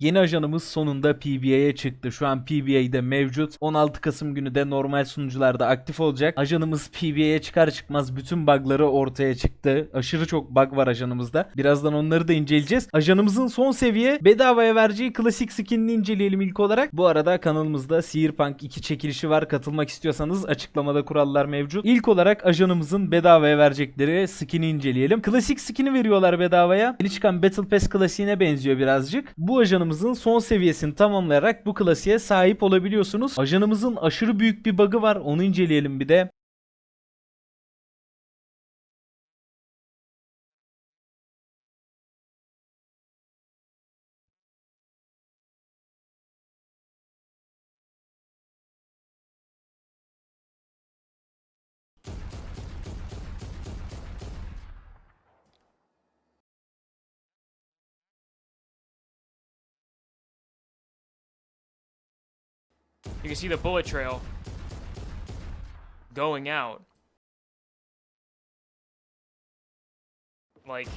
Yeni ajanımız sonunda PBA'ye çıktı. Şu an PBA'de mevcut. 16 Kasım günü de normal sunucularda aktif olacak. Ajanımız PBA'ye çıkar çıkmaz bütün bug'ları ortaya çıktı. Aşırı çok bug var ajanımızda. Birazdan onları da inceleyeceğiz. Ajanımızın son seviye bedavaya vereceği klasik skinini inceleyelim ilk olarak. Bu arada kanalımızda Searpunk 2 çekilişi var. Katılmak istiyorsanız açıklamada kurallar mevcut. İlk olarak ajanımızın bedavaya verecekleri skin'i inceleyelim. Klasik skin'i veriyorlar bedavaya. Yeni çıkan Battle Pass klasiğine benziyor birazcık. Bu ajanımızın son seviyesini tamamlayarak bu klasiğe sahip olabiliyorsunuz. Ajanımızın aşırı büyük bir bug'ı var. Onu inceleyelim bir de. You can see the bullet trail going out. Like,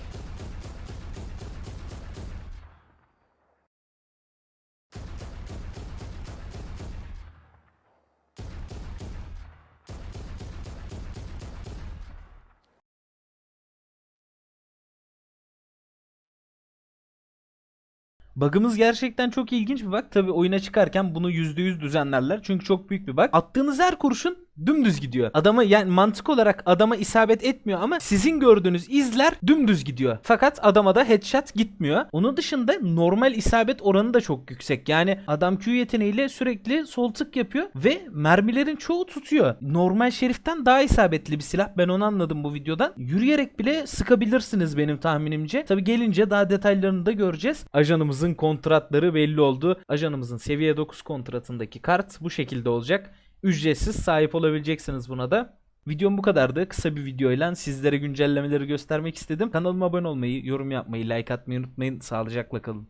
Bug'ımız gerçekten çok ilginç bir bug. Tabi oyuna çıkarken bunu %100 düzenlerler. Çünkü çok büyük bir bug. Attığınız her kurşun dümdüz gidiyor. Adama yani mantık olarak adama isabet etmiyor ama sizin gördüğünüz izler dümdüz gidiyor. Fakat adama da headshot gitmiyor. Onun dışında normal isabet oranı da çok yüksek. Yani adam Q yeteneğiyle sürekli sol tık yapıyor ve mermilerin çoğu tutuyor. Normal şeriften daha isabetli bir silah. Ben onu anladım bu videodan. Yürüyerek bile sıkabilirsiniz benim tahminimce. Tabi gelince daha detaylarını da göreceğiz. Ajanımızın kontratları belli oldu. Ajanımızın seviye 9 kontratındaki kart bu şekilde olacak. Ücretsiz sahip olabileceksiniz buna da. Videom bu kadardı. Kısa bir videoyla sizlere güncellemeleri göstermek istedim. Kanalıma abone olmayı, yorum yapmayı, like atmayı unutmayın. Sağlıcakla kalın.